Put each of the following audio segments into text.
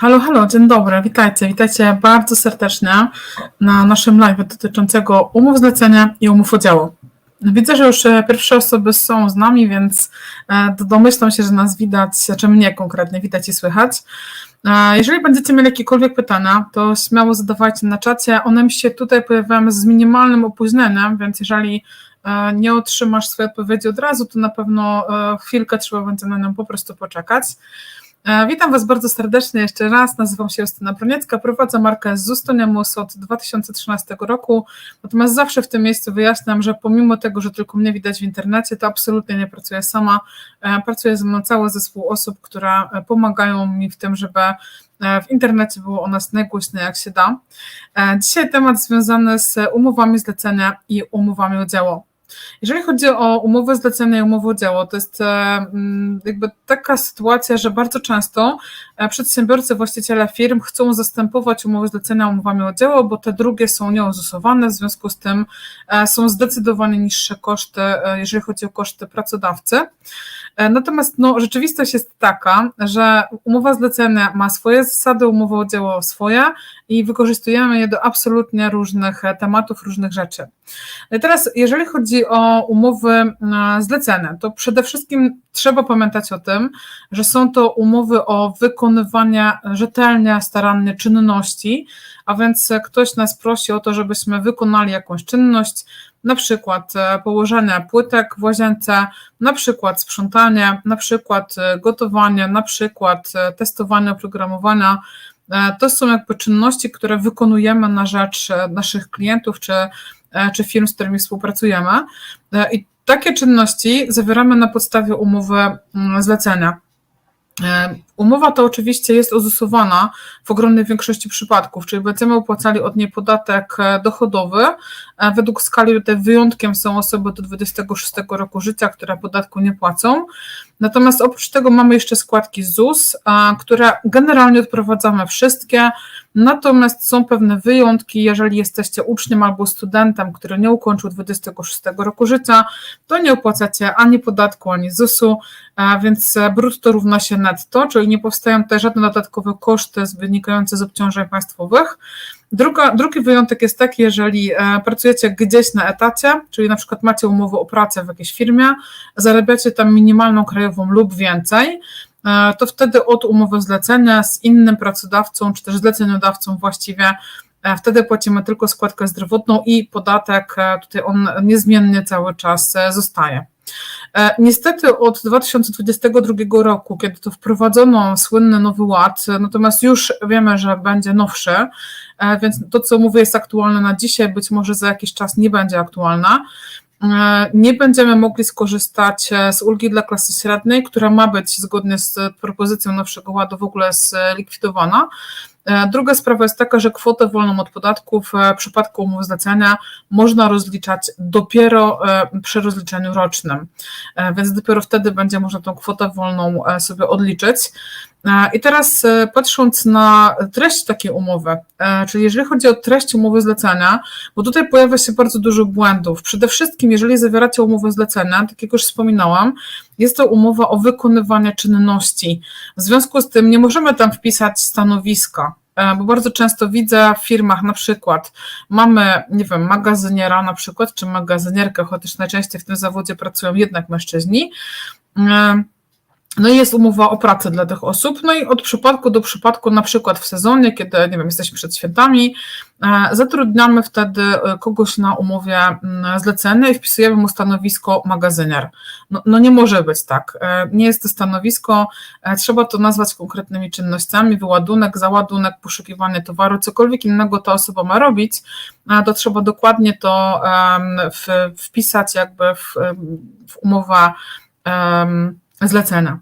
Halo, halo, dzień dobry, witajcie, witajcie bardzo serdecznie na naszym live dotyczącego umów zlecenia i umów o dzieło. Widzę, że już e, pierwsze osoby są z nami, więc e, domyślam się, że nas widać, czy mnie konkretnie widać i słychać. E, jeżeli będziecie mieli jakiekolwiek pytania, to śmiało zadawajcie na czacie. One mi się tutaj pojawiają z minimalnym opóźnieniem, więc jeżeli nie otrzymasz swojej odpowiedzi od razu, to na pewno chwilkę trzeba będzie na nią po prostu poczekać. E, witam Was bardzo serdecznie jeszcze raz. Nazywam się Justyna Broniecka, prowadzę markę Zustoniemus od 2013 roku. Natomiast zawsze w tym miejscu wyjaśniam, że pomimo tego, że tylko mnie widać w internecie, to absolutnie nie pracuję sama. E, pracuję ze mną cały zespół osób, które e, pomagają mi w tym, żeby w internecie było o nas najgłośniej jak się da. Dzisiaj temat związany z umowami zlecenia i umowami o. Jeżeli chodzi o umowę zlecenia i umowę o dzieło, to jest e, mm, jakby taka sytuacja, że bardzo często e, przedsiębiorcy, właściciele firm chcą zastępować umowy zlecenia umowami o dzieło, bo te drugie są nieuzusowane, w związku z tym e, są zdecydowanie niższe koszty, jeżeli chodzi o koszty pracodawcy. Natomiast no, rzeczywistość jest taka, że umowa zlecenia ma swoje zasady, umowa o dzieło swoje i wykorzystujemy je do absolutnie różnych tematów, różnych rzeczy. Teraz, jeżeli chodzi o umowy e, zlecenia, to przede wszystkim trzeba pamiętać o tym, że są to umowy o wykonywanie rzetelnie, starannie czynności, a więc ktoś nas prosi o to, żebyśmy wykonali jakąś czynność, na przykład e, położenie płytek w łazience, na przykład sprzątanie, na przykład e, gotowanie, na przykład testowanie oprogramowania. To są jakby czynności, które wykonujemy na rzecz naszych klientów czy E, czy firm, z którymi współpracujemy. E, I takie czynności zawieramy na podstawie umowy mm, zlecenia. E, umowa to oczywiście jest ozusowana w ogromnej większości przypadków, czyli będziemy opłacali od niej podatek dochodowy. Według skali tutaj wyjątkiem są osoby do 26 roku życia, które podatku nie płacą. Natomiast oprócz tego mamy jeszcze składki ZUS, które generalnie odprowadzamy wszystkie, natomiast są pewne wyjątki, jeżeli jesteście uczniem albo studentem, który nie ukończył 26 roku życia, to nie opłacacie ani podatku, ani ZUS-u, więc brutto równa się netto, czyli nie powstają tutaj żadne dodatkowe koszty wynikające z obciążeń państwowych. Druga, drugi wyjątek jest taki, jeżeli e, pracujecie gdzieś na etacie, czyli na przykład macie umowę o pracę w jakiejś firmie, zarabiacie tam minimalną krajową lub więcej, e, to wtedy od umowy zlecenia z innym pracodawcą, czy też zleceniodawcą właściwie, e, wtedy płacimy tylko składkę zdrowotną i podatek, tutaj on niezmiennie cały czas zostaje. E, niestety od 2022 roku, kiedy to wprowadzono słynny Nowy Ład, natomiast już wiemy, że będzie nowszy, e, więc to, co mówię, jest aktualne na dzisiaj, być może za jakiś czas nie będzie aktualna. E, nie będziemy mogli skorzystać z ulgi dla klasy średniej, która ma być zgodnie z propozycją nowszego ładu w ogóle zlikwidowana. E, druga sprawa jest taka, że kwotę wolną od podatków e, w przypadku umów zlecenia można rozliczać dopiero e, przy rozliczeniu rocznym, więc dopiero wtedy będzie można tą kwotę wolną sobie odliczyć. I teraz patrząc na treść takiej umowy, czyli jeżeli chodzi o treść umowy zlecenia, bo tutaj pojawia się bardzo dużo błędów. Przede wszystkim, jeżeli zawieracie umowę zlecenia, tak jak już wspominałam, jest to umowa o wykonywanie czynności. W związku z tym nie możemy tam wpisać stanowiska, bo bardzo często widzę w firmach na przykład mamy, nie wiem, magazyniera na przykład, czy magazynierkę, chociaż najczęściej w tym zawodzie pracują jednak mężczyźni. No i jest umowa o pracę dla tych osób. No i od przypadku do przypadku, na przykład w sezonie, kiedy, nie wiem, jesteśmy przed świętami, e, zatrudniamy wtedy e, kogoś na umowie mm, zlecenie i wpisujemy mu stanowisko magazynier. No, no nie może być tak. E, nie jest to stanowisko, trzeba to nazwać konkretnymi czynnościami, wyładunek, załadunek, poszukiwanie towaru, cokolwiek innego ta osoba ma robić, to trzeba dokładnie to wpisać jakby w, w umowę zlecenia.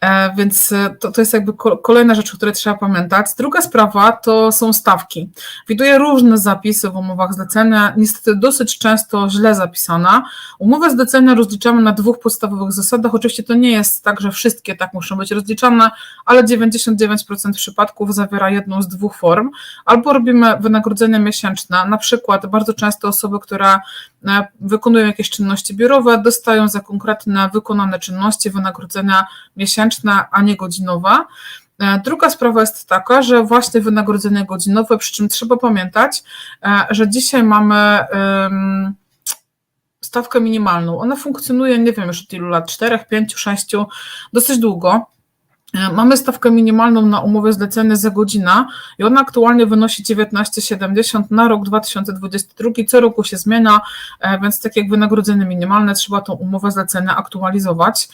E, więc e, to, to jest jakby kolejna rzecz, o której trzeba pamiętać. Druga sprawa to są stawki. Widuję różne zapisy w umowach zlecenia, niestety dosyć często źle zapisane. Umowę zlecenia rozliczamy na dwóch podstawowych zasadach. Oczywiście to nie jest tak, że wszystkie tak muszą być rozliczane, ale 99% przypadków zawiera jedną z dwóch form. Albo robimy wynagrodzenie miesięczne, na przykład bardzo często osoby, które e, wykonują jakieś czynności biurowe, dostają za konkretne wykonane czynności wynagrodzenia miesięczne, a nie godzinowe. E, druga sprawa jest taka, że właśnie wynagrodzenie godzinowe, przy czym trzeba pamiętać, e, że dzisiaj mamy stawkę minimalną. Ona funkcjonuje, nie wiem już od ilu lat, 4, 5, 6, dosyć długo. E, mamy stawkę minimalną na umowę zlecenie za godzinę i ona aktualnie wynosi 19,70 na rok 2022. Co roku się zmienia, więc tak jak wynagrodzenie minimalne, trzeba tą umowę zlecenia aktualizować.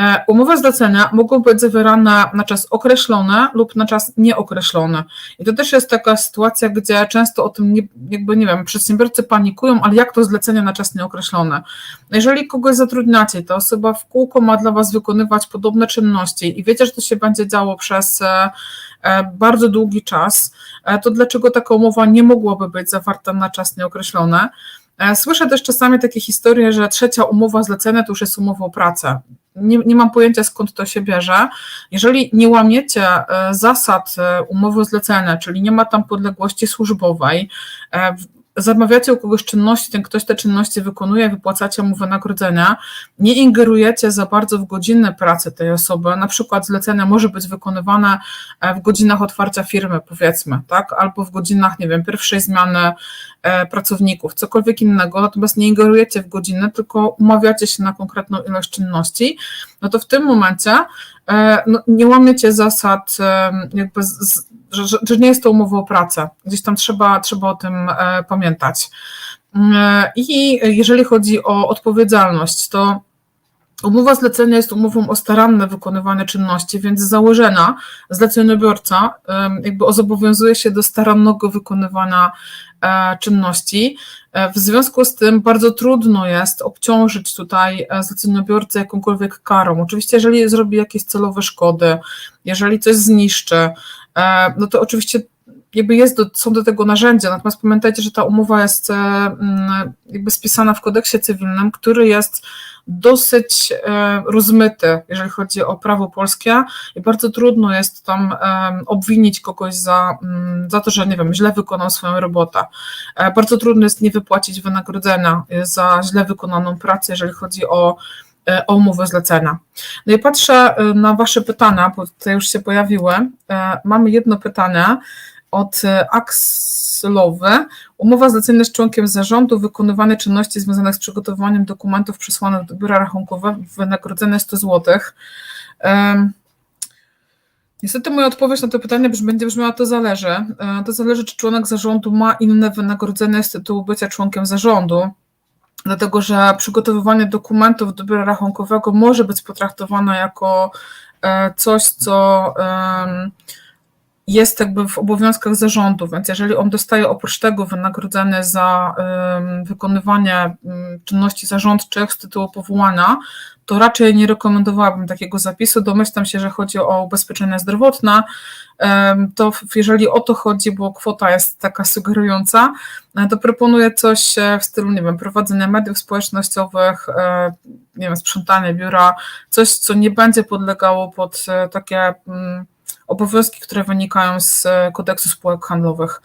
E, umowy zlecenia mogą być zawierane na czas określony lub na czas nieokreślony. I to też jest taka sytuacja, gdzie często o tym nie, jakby nie wiem, przedsiębiorcy panikują, ale jak to zlecenie na czas nieokreślony? Jeżeli kogoś zatrudniacie, ta osoba w kółko ma dla Was wykonywać podobne czynności i wiecie, że to się będzie działo przez e, e, bardzo długi czas, to dlaczego taka umowa nie mogłaby być zawarta na czas nieokreślony? Słyszę też czasami takie historie, że trzecia umowa zlecenia to już jest umowa o pracę nie, nie mam pojęcia skąd to się bierze. Jeżeli nie łamiecie e, zasad e, umowy zlecenia, czyli nie ma tam podległości służbowej, e, zamawiacie u kogoś czynności, ten ktoś te czynności wykonuje, wypłacacie mu wynagrodzenia, nie ingerujecie za bardzo w godziny pracy tej osoby, na przykład zlecenie może być wykonywane w godzinach otwarcia firmy, powiedzmy, tak, albo w godzinach, nie wiem, pierwszej zmiany E, pracowników, cokolwiek innego, natomiast nie ingerujecie w godzinę, tylko umawiacie się na konkretną ilość czynności, no to w tym momencie e, no, nie łamiecie zasad, e, jakby, z, że, że, nie jest to umowa o pracę. Gdzieś tam trzeba, trzeba o tym pamiętać. I jeżeli chodzi o odpowiedzialność, to Umowa zlecenia jest umową o staranne wykonywanie czynności, więc z założenia zleceniobiorca jakby zobowiązuje się do starannego wykonywania e, czynności. E, w związku z tym bardzo trudno jest obciążyć tutaj e, zleceniobiorcę jakąkolwiek karą. Oczywiście, jeżeli zrobi jakieś celowe szkody, jeżeli coś zniszczy, no to oczywiście jakby jest do, są do tego narzędzia, natomiast pamiętajcie, że ta umowa jest jakby spisana w kodeksie cywilnym, który jest dosyć e, rozmyty, jeżeli chodzi o prawo polskie i bardzo trudno jest tam obwinić kogoś za, mm, za to, że nie wiem, źle wykonał swoją robotę. E, bardzo trudno jest nie wypłacić wynagrodzenia za źle wykonaną pracę, jeżeli chodzi o e, o umowę zlecenia. No i patrzę na Wasze pytania, bo tutaj już się pojawiły. Mamy jedno pytanie od Axlowy. Umowa zlecenia z członkiem zarządu, wykonywane czynności związane z przygotowaniem dokumentów przesłanych do biura rachunkowego, wynagrodzenie 100 zł. Niestety moja odpowiedź na to pytanie będzie brzmiała, to zależy. E, to zależy, czy członek zarządu ma inne wynagrodzenie z tytułu bycia członkiem zarządu, dlatego że przygotowywanie dokumentów do biura rachunkowego może być potraktowane jako e, coś, co jest jakby w obowiązkach zarządu, więc jeżeli on dostaje oprócz tego wynagrodzenie za wykonywanie czynności zarządczych z tytułu powołania, to raczej nie rekomendowałabym takiego zapisu. Domyślam się, że chodzi o ubezpieczenie zdrowotne. To jeżeli o to chodzi, bo kwota jest taka sugerująca, e, to proponuję coś e, w stylu, nie wiem, prowadzenia mediów społecznościowych, e, nie wiem, sprzątanie biura, coś, co nie będzie podlegało pod takie obowiązki, które wynikają z e, kodeksu spółek handlowych.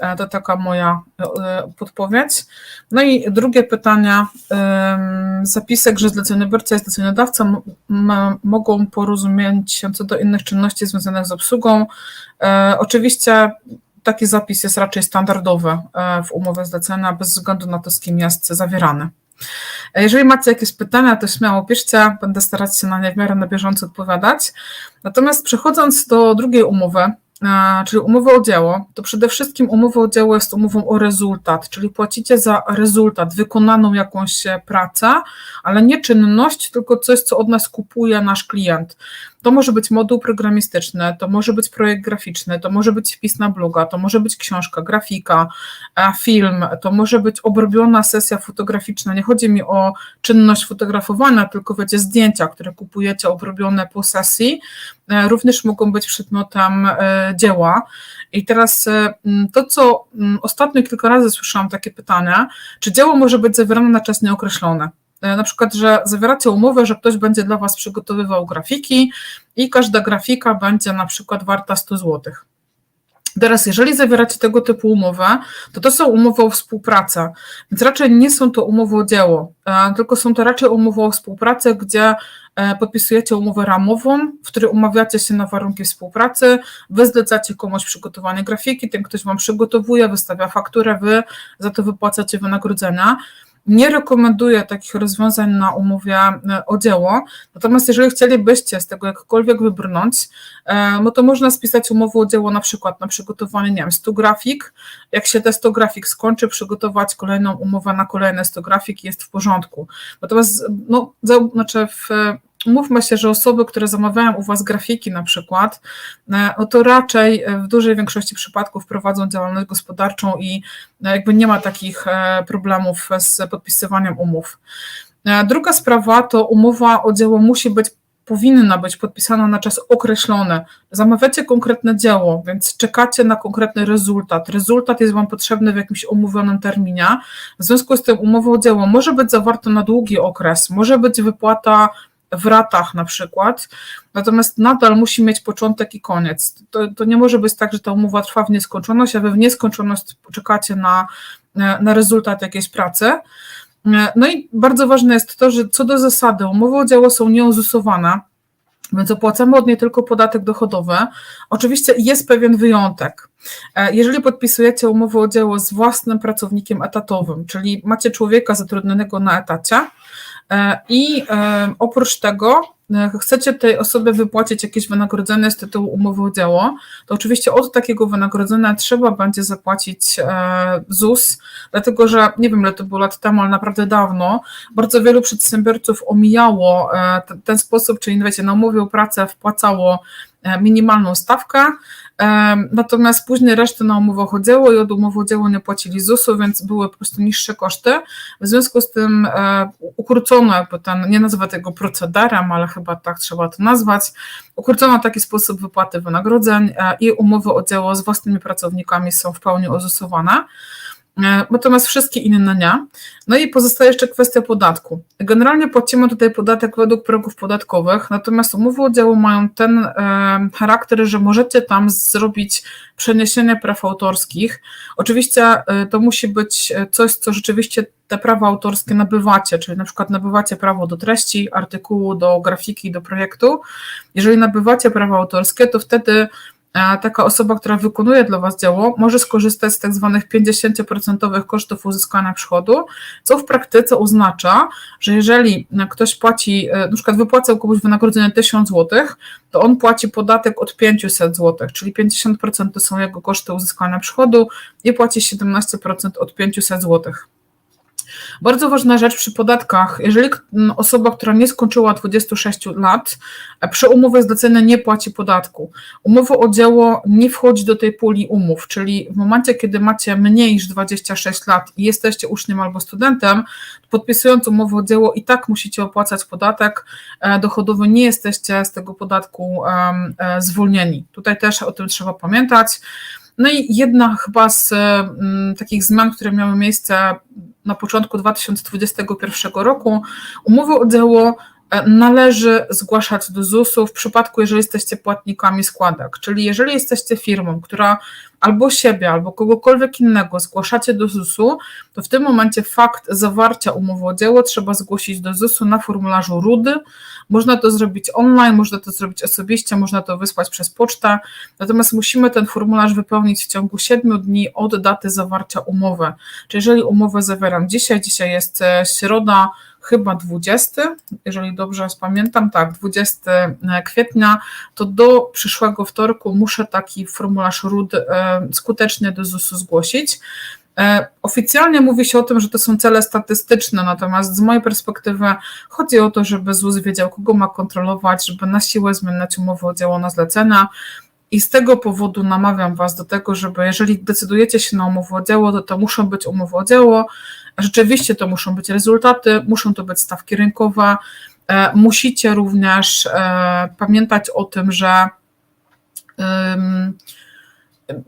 E, to taka moja e, podpowiedź. No i drugie pytanie. Zapisek, że zleceniobiorca i zleceniodawca mogą porozumieć się co do innych czynności związanych z obsługą. Oczywiście taki zapis jest raczej standardowy w umowie zlecenia, bez względu na to, z kim jest zawierany. Jeżeli macie jakieś pytania, to śmiało piszcie, będę starać się na nie w miarę na bieżąco odpowiadać. Natomiast przechodząc do drugiej umowy, czyli umowy o dzieło, to przede wszystkim umowa o dzieło jest umową o rezultat, czyli płacicie za rezultat, wykonaną jakąś pracę, ale nie czynność, tylko coś, co od nas kupuje nasz klient. To może być moduł programistyczny, to może być projekt graficzny, to może być wpis na bloga, to może być książka, grafika, e, film, to może być obrobiona sesja fotograficzna. Nie chodzi mi o czynność fotografowania, tylko wiecie, zdjęcia, które kupujecie obrobione po sesji, e, również mogą być przedmiotem e, dzieła. I teraz to, co ostatnio kilka razy słyszałam takie pytania, czy dzieło może być zawierane na czas nieokreślony? E, na przykład, że zawieracie umowę, że ktoś będzie dla Was przygotowywał grafiki i każda grafika będzie na przykład warta 100 zł. Teraz, jeżeli zawieracie tego typu umowę, to to są umowy o współpracę, więc raczej nie są to umowy o dzieło, e, tylko są to raczej umowy o współpracę, gdzie e, podpisujecie umowę ramową, w której umawiacie się na warunki współpracy, wy zlecacie komuś przygotowanie grafiki, ten ktoś wam przygotowuje, wystawia fakturę, wy za to wypłacacie wynagrodzenia. Nie rekomenduję takich rozwiązań na umowie e, o dzieło, natomiast jeżeli chcielibyście z tego jakkolwiek wybrnąć, e, no to można spisać umowę o dzieło na przykład na przygotowanie, nie wiem, 100 grafik, jak się te 100 grafik skończy, przygotować kolejną umowę na kolejne 100 grafik jest w porządku. Natomiast, no, znaczy w Mówmy się, że osoby, które zamawiają u Was grafiki na przykład, e, no to raczej w dużej większości przypadków prowadzą działalność gospodarczą i e, jakby nie ma takich e, problemów z podpisywaniem umów. Druga sprawa to umowa o dzieło musi być powinna być podpisana na czas określony. Zamawiacie konkretne dzieło, więc czekacie na konkretny rezultat. Rezultat jest Wam potrzebny w jakimś umówionym terminie. W związku z tym umowa o dzieło może być zawarta na długi okres, może być wypłata w ratach na przykład, natomiast nadal musi mieć początek i koniec. To, to nie może być tak, że ta umowa trwa w nieskończoność, a wy w nieskończoność czekacie na, na rezultat jakiejś pracy. No i bardzo ważne jest to, że co do zasady umowy o dzieło są nieozusowane, więc opłacamy od niej tylko podatek dochodowy. Oczywiście jest pewien wyjątek. Jeżeli podpisujecie umowę o dzieło z własnym pracownikiem etatowym, czyli macie człowieka zatrudnionego na etacie, E, I e, oprócz tego e, chcecie tej osobie wypłacić jakieś wynagrodzenie z tytułu umowy o dzieło, to oczywiście od takiego wynagrodzenia trzeba będzie zapłacić ZUS, dlatego że nie wiem, ile to było lat temu, ale naprawdę dawno, bardzo wielu przedsiębiorców omijało ten sposób, czyli wiecie, na umowie o pracę wpłacało minimalną stawkę, Natomiast później resztę na umowę chodziło i od umowy o dzieło nie płacili ZUS-u, więc były po prostu niższe koszty. W związku z tym e, ukrócono jakby ten, nie nazywam tego procederem, ale chyba tak trzeba to nazwać, ukrócono taki sposób wypłaty wynagrodzeń e, i umowy o dzieło z własnymi pracownikami są w pełni ozusowane. E, natomiast wszystkie inne nie. No i pozostaje jeszcze kwestia podatku. Generalnie płacimy tutaj podatek według progów podatkowych, natomiast umowy o dzieło mają ten e, charakter, że możecie tam zrobić przeniesienie praw autorskich. Oczywiście e, to musi być coś, co rzeczywiście te prawa autorskie nabywacie, czyli na przykład nabywacie prawo do treści, artykułu, do grafiki, do projektu. Jeżeli nabywacie prawo autorskie, to wtedy taka osoba, która wykonuje dla Was dzieło, może skorzystać z tak zwanych 50% kosztów uzyskania przychodu, co w praktyce oznacza, że jeżeli ktoś płaci, e, na przykład wypłacał komuś wynagrodzenie 1000 zł, to on płaci podatek od 500 zł, czyli 50% to są jego koszty uzyskania przychodu i płaci 17% od 500 zł. Bardzo ważna rzecz przy podatkach, jeżeli osoba, która nie skończyła 26 lat, e, przy umowie zlecenia nie płaci podatku. Umowa o dzieło nie wchodzi do tej puli umów, czyli w momencie, kiedy macie mniej niż 26 lat i jesteście uczniem albo studentem, podpisując umowę o dzieło i tak musicie opłacać podatek e, dochodowy, nie jesteście z tego podatku e, zwolnieni. Tutaj też o tym trzeba pamiętać. No i jedna chyba z mm, takich zmian, które miały miejsce na początku 2021 roku, umowy o dzieło należy zgłaszać do ZUS-u w przypadku, jeżeli jesteście płatnikami składek. Czyli jeżeli jesteście firmą, która albo siebie, albo kogokolwiek innego zgłaszacie do ZUS-u, to w tym momencie fakt zawarcia umowy o dzieło trzeba zgłosić do ZUS-u na formularzu RUDY. Można to zrobić online, można to zrobić osobiście, można to wysłać przez pocztę, natomiast musimy ten formularz wypełnić w ciągu 7 dni od daty zawarcia umowy. Czyli jeżeli umowę zawieram dzisiaj, dzisiaj jest e, środa, chyba 20, jeżeli dobrze pamiętam, tak, 20 e, kwietnia, to do przyszłego wtorku muszę taki formularz RUD e, skutecznie do ZUS-u zgłosić. E, oficjalnie mówi się o tym, że to są cele statystyczne, natomiast z mojej perspektywy chodzi o to, żeby ZUS wiedział, kogo ma kontrolować, żeby na siłę zmieniać umowę o dzieło na zlecenia. I z tego powodu namawiam Was do tego, żeby jeżeli decydujecie się na umowę o dzieło, to to muszą być umowy o dzieło, rzeczywiście to muszą być rezultaty, muszą to być stawki rynkowe. E, musicie również e, pamiętać o tym, że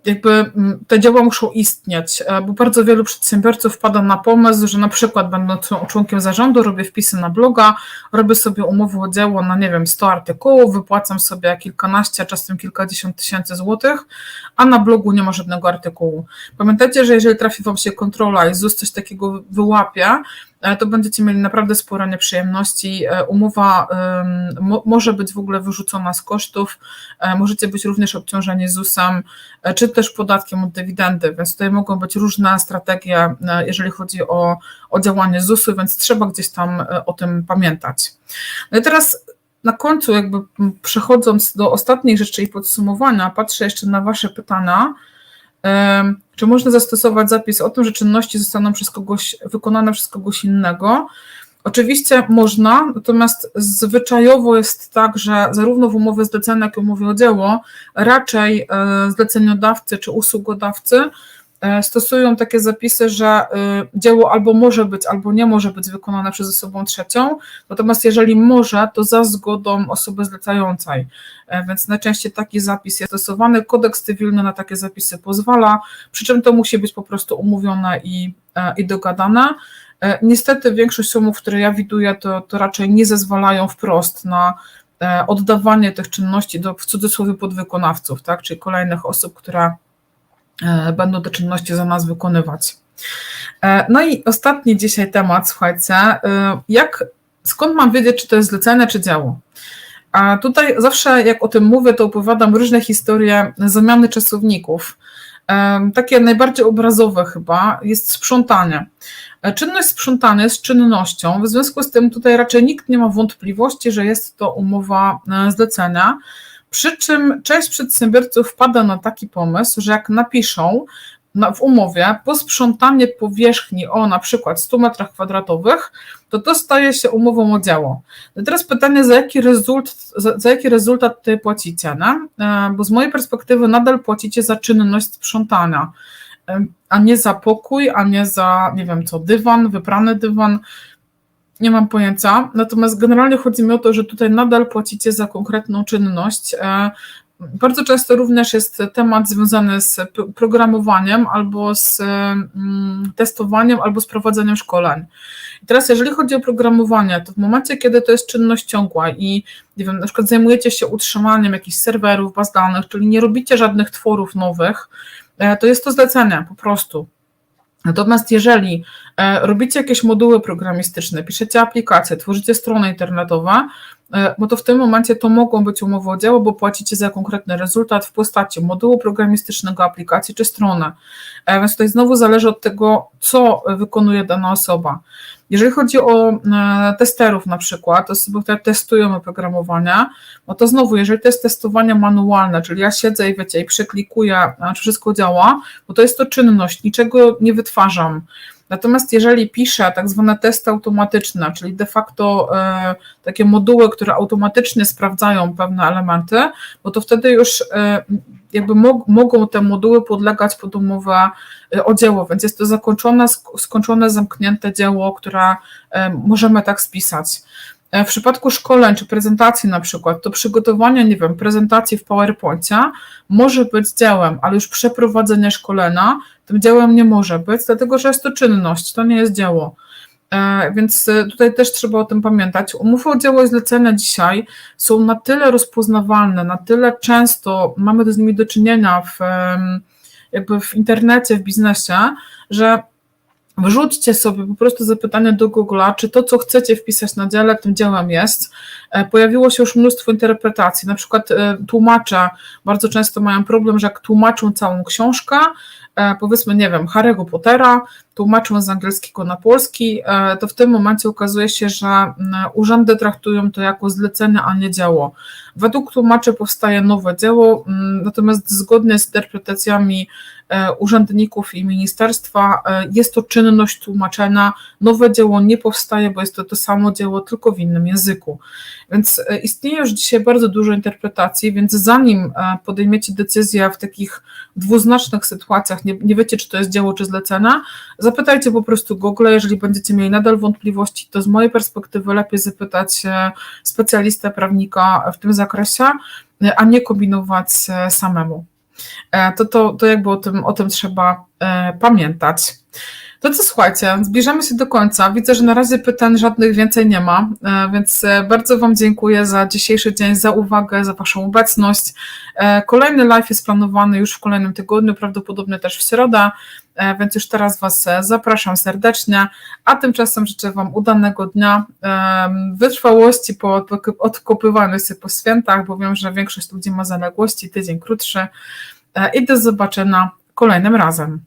jakby mm, te dzieła muszą istnieć, e, bo bardzo wielu przedsiębiorców wpada na pomysł, że na przykład będąc członkiem zarządu robię wpisy na bloga, robię sobie umowę o dzieło na nie wiem 100 artykułów, wypłacam sobie kilkanaście, czasem kilkadziesiąt tysięcy złotych, a na blogu nie ma żadnego artykułu. Pamiętajcie, że jeżeli trafi Wam się kontrola i ZUS coś takiego wyłapie, E, to będziecie mieli naprawdę sporo nieprzyjemności. E, umowa może być w ogóle wyrzucona z kosztów, e, możecie być również obciążeni ZUS-em, czy też podatkiem od dywidendy, więc tutaj mogą być różne strategie, jeżeli chodzi o, o działanie ZUS-u, więc trzeba gdzieś tam o tym pamiętać. No i teraz na końcu, jakby przechodząc do ostatniej rzeczy i podsumowania, patrzę jeszcze na Wasze pytania. Czy można zastosować zapis o tym, że czynności zostaną przez kogoś wykonane przez kogoś innego? Oczywiście można, natomiast zwyczajowo jest tak, że zarówno w umowie zlecenia, jak i umowie o dzieło raczej e, zleceniodawcy czy usługodawcy stosują takie zapisy, że e, dzieło albo może być, albo nie może być wykonane przez osobą trzecią, natomiast jeżeli może, to za zgodą osoby zlecającej. E, więc najczęściej taki zapis jest stosowany. Kodeks cywilny na takie zapisy pozwala, przy czym to musi być po prostu umówione i, i dogadane. Niestety większość umów, które ja widuję, to, to raczej nie zezwalają wprost na oddawanie tych czynności do w cudzysłowie podwykonawców, tak? czyli kolejnych osób, które E, będą te czynności za nas wykonywać. E, no i ostatni dzisiaj temat, słuchajcie, e, jak, skąd mam wiedzieć, czy to jest zlecenie, czy działo? A tutaj zawsze jak o tym mówię, to opowiadam różne historie zamiany czasowników. Takie najbardziej obrazowe chyba jest sprzątanie. Czynność sprzątania jest czynnością, w związku z tym tutaj raczej nikt nie ma wątpliwości, że jest to umowa zlecenia. Przy czym część przedsiębiorców wpada na taki pomysł, że jak napiszą w umowie posprzątanie powierzchni o na przykład 100 metrach kwadratowych, to to staje się umową o dzieło. No teraz pytanie, za jaki, rezultat, za, za jaki rezultat tutaj płacicie? E, bo z mojej perspektywy nadal płacicie za czynność sprzątania, e, a nie za pokój, a nie za, nie wiem co, dywan, wyprany dywan, nie mam pojęcia. Natomiast generalnie chodzi mi o to, że tutaj nadal płacicie za konkretną czynność. E, bardzo często również jest temat związany z programowaniem albo z mm, testowaniem, albo z prowadzeniem szkoleń. I teraz, jeżeli chodzi o programowanie, to w momencie, kiedy to jest czynność ciągła i nie wiem, na przykład zajmujecie się utrzymaniem jakichś serwerów, baz danych, czyli nie robicie żadnych tworów nowych, e, to jest to zlecenie po prostu. Natomiast jeżeli e, robicie jakieś moduły programistyczne, piszecie aplikacje, tworzycie strony internetowe, e, bo to w tym momencie to mogą być umowy o dzieło, bo płacicie za konkretny rezultat w postaci modułu programistycznego, aplikacji czy strony. E, więc tutaj znowu zależy od tego, co wykonuje dana osoba. Jeżeli chodzi o e, testerów na przykład, osoby, które testują oprogramowanie, no to znowu, jeżeli to jest testowanie manualne, czyli ja siedzę i wiecie, i przeklikuję, czy wszystko działa, bo to jest to czynność, niczego nie wytwarzam. Natomiast jeżeli piszę tak zwane testy automatyczne, czyli de facto e, takie moduły, które automatycznie sprawdzają pewne elementy, bo to wtedy już e, jakby mogą te moduły podlegać pod umowę e, o dzieło, więc jest to zakończone, skończone, zamknięte dzieło, które możemy tak spisać. W przypadku szkoleń czy prezentacji na przykład, to przygotowanie, nie wiem, prezentacji w PowerPoincie może być dziełem, ale już przeprowadzenie szkolenia tym dziełem nie może być, dlatego że jest to czynność, to nie jest dzieło. E, więc e, tutaj też trzeba o tym pamiętać. Umowy o dzieło i zlecenia dzisiaj są na tyle rozpoznawalne, na tyle często mamy z nimi do czynienia w, jakby w internecie, w biznesie, że Wrzućcie sobie po prostu zapytanie do Google'a, czy to, co chcecie wpisać na dziale, tym dziełem jest. E, pojawiło się już mnóstwo interpretacji. Na przykład tłumacze bardzo często mają problem, że jak tłumaczą całą książkę, powiedzmy, nie wiem, Harry'ego Pottera, tłumaczą z angielskiego na polski, e, to w tym momencie okazuje się, że urzędy traktują to jako zlecenie, a nie dzieło. Według tłumaczy powstaje nowe dzieło, natomiast zgodnie z interpretacjami e, urzędników i ministerstwa jest to czynność tłumaczenia. Nowe dzieło nie powstaje, bo jest to to samo dzieło, tylko w innym języku. Więc istnieje już dzisiaj bardzo dużo interpretacji, więc zanim podejmiecie decyzję w takich dwuznacznych sytuacjach, nie, nie wiecie, czy to jest dzieło, czy zlecenia, zapytajcie po prostu Google, jeżeli będziecie mieli nadal wątpliwości, to z mojej perspektywy lepiej zapytać specjalistę, prawnika w tym zakresie, a nie kombinować samemu. e, to, to, to jakby o tym, o tym trzeba e, pamiętać. To co słuchajcie, zbliżamy się do końca. Widzę, że na razie pytań żadnych więcej nie ma, e, więc e, bardzo Wam dziękuję za dzisiejszy dzień, za uwagę, za Waszą obecność. E, Kolejny live jest planowany już w kolejnym tygodniu, prawdopodobnie też w środę, więc już teraz Was zapraszam serdecznie, a tymczasem życzę Wam udanego dnia, wytrwałości po odkop- odkopywaniu się po świętach, bo wiem, że większość ludzi ma zaległości, tydzień krótszy i do zobaczenia kolejnym razem.